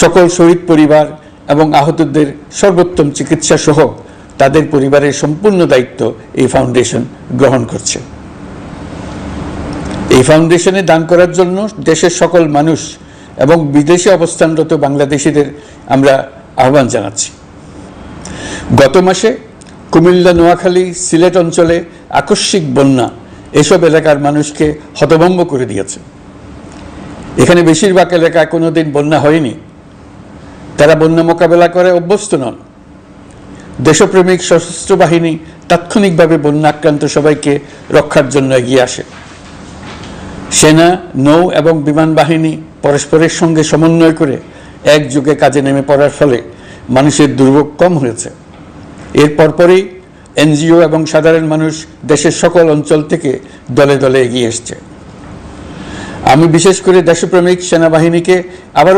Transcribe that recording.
সকল শহীদ পরিবার এবং আহতদের সর্বোত্তম চিকিৎসা সহ তাদের পরিবারের সম্পূর্ণ দায়িত্ব এই ফাউন্ডেশন গ্রহণ করছে। এই ফাউন্ডেশনে দান করার জন্য দেশের সকল মানুষ এবং বিদেশে অবস্থানরত বাংলাদেশিদের আমরা আহ্বান জানাচ্ছি। গত মাসে কুমিল্লা, নোয়াখালী, সিলেট অঞ্চলে আকস্মিক বন্যা এসব এলাকার মানুষকে হতভম্ব করে দিয়েছে। এখানে বেশিরভাগ এলাকায় কোনোদিন বন্যা হয়নি। তারা বন্যা মোকাবেলা করে অভ্যস্ত নন। দেশপ্রেমিক সশস্ত্র বাহিনী তাৎক্ষণিকভাবে বন্যা আক্রান্ত সবাইকে রক্ষার জন্য এগিয়ে আসে। সেনা, নৌ এবং বিমান বাহিনী পরস্পরের সঙ্গে সমন্বয় করে একযোগে কাজে নেমে পড়ার ফলে মানুষের দুর্ভোগ কম হয়েছে। এর পরপরই এনজিও এবং সাধারণ মানুষ দেশের সকল অঞ্চল থেকে দলে দলে এগিয়ে এসছে। আমি বিশেষ করে দেশপ্রেমিক সেনাবাহিনীকে আবারও